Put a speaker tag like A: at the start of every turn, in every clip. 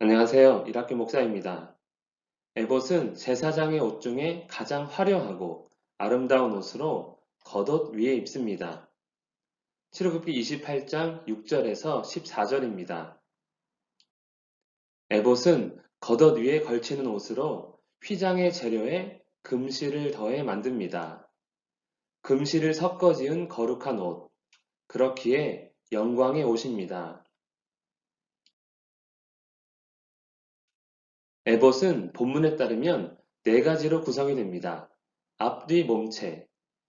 A: 안녕하세요. 이학규 목사입니다. 에봇은 제사장의 옷 중에 가장 화려하고 아름다운 옷으로 겉옷 위에 입습니다. 출애굽기 28장 6절에서 14절입니다. 에봇은 겉옷 위에 걸치는 옷으로 휘장의 재료에 금실을 더해 만듭니다. 금실을 섞어 지은 거룩한 옷, 그렇기에 영광의 옷입니다. 에봇은 본문에 따르면 네 가지로 구성이 됩니다. 앞뒤 몸체,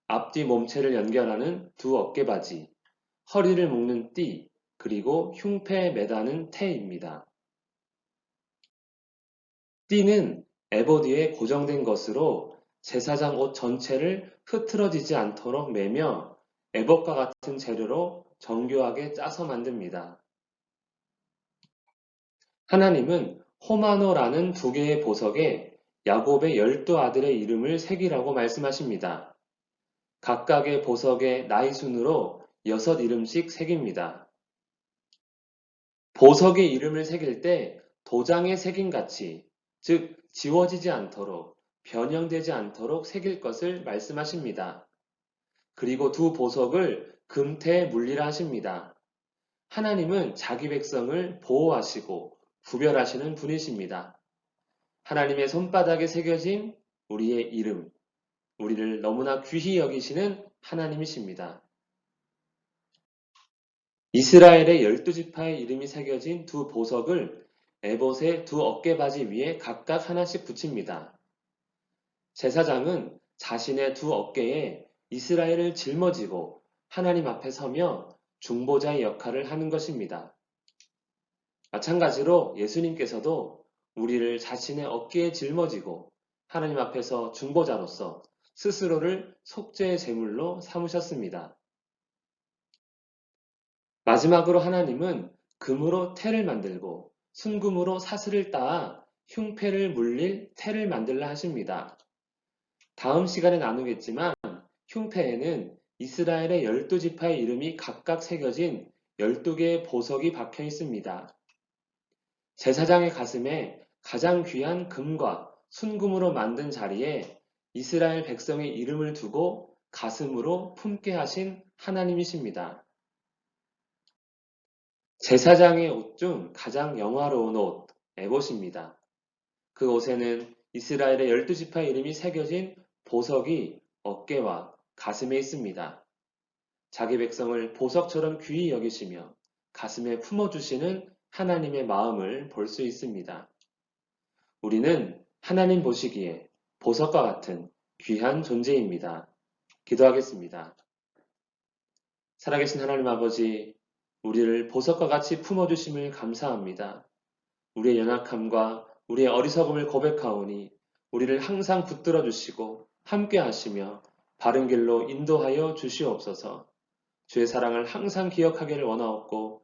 A: 앞뒤 몸체를 연결하는 두 어깨바지, 허리를 묶는 띠, 그리고 흉패에 매다는 태입니다. 띠는 에봇 위에 고정된 것으로 제사장 옷 전체를 흐트러지지 않도록 매며 에봇과 같은 재료로 정교하게 짜서 만듭니다. 하나님은 호마노라는 두 개의 보석에 야곱의 열두 아들의 이름을 새기라고 말씀하십니다. 각각의 보석의 나이 순으로 여섯 이름씩 새깁니다. 보석의 이름을 새길 때 도장에 새긴 같이, 즉 지워지지 않도록, 변형되지 않도록 새길 것을 말씀하십니다. 그리고 두 보석을 금태에 물리라 하십니다. 하나님은 자기 백성을 보호하시고 구별하시는 분이십니다. 하나님의 손바닥에 새겨진 우리의 이름, 우리를 너무나 귀히 여기시는 하나님이십니다. 이스라엘의 열두 지파의 이름이 새겨진 두 보석을 에봇의 두 어깨바지 위에 각각 하나씩 붙입니다. 제사장은 자신의 두 어깨에 이스라엘을 짊어지고 하나님 앞에 서며 중보자의 역할을 하는 것입니다. 마찬가지로 예수님께서도 우리를 자신의 어깨에 짊어지고 하나님 앞에서 중보자로서 스스로를 속죄의 제물로 삼으셨습니다. 마지막으로 하나님은 금으로 태를 만들고 순금으로 사슬을 따아 흉패를 물릴 태를 만들라 하십니다. 다음 시간에 나누겠지만 흉패에는 이스라엘의 열두 지파의 이름이 각각 새겨진 열두 개의 보석이 박혀 있습니다. 제사장의 가슴에 가장 귀한 금과 순금으로 만든 자리에 이스라엘 백성의 이름을 두고 가슴으로 품게 하신 하나님이십니다. 제사장의 옷 중 가장 영화로운 옷, 에봇입니다. 그 옷에는 이스라엘의 열두 지파 이름이 새겨진 보석이 어깨와 가슴에 있습니다. 자기 백성을 보석처럼 귀히 여기시며 가슴에 품어주시는 하나님의 마음을 볼 수 있습니다. 우리는 하나님 보시기에 보석과 같은 귀한 존재입니다. 기도하겠습니다. 살아계신 하나님 아버지, 우리를 보석과 같이 품어주심을 감사합니다. 우리의 연약함과 우리의 어리석음을 고백하오니 우리를 항상 붙들어 주시고 함께 하시며 바른 길로 인도하여 주시옵소서. 주의 사랑을 항상 기억하기를 원하옵고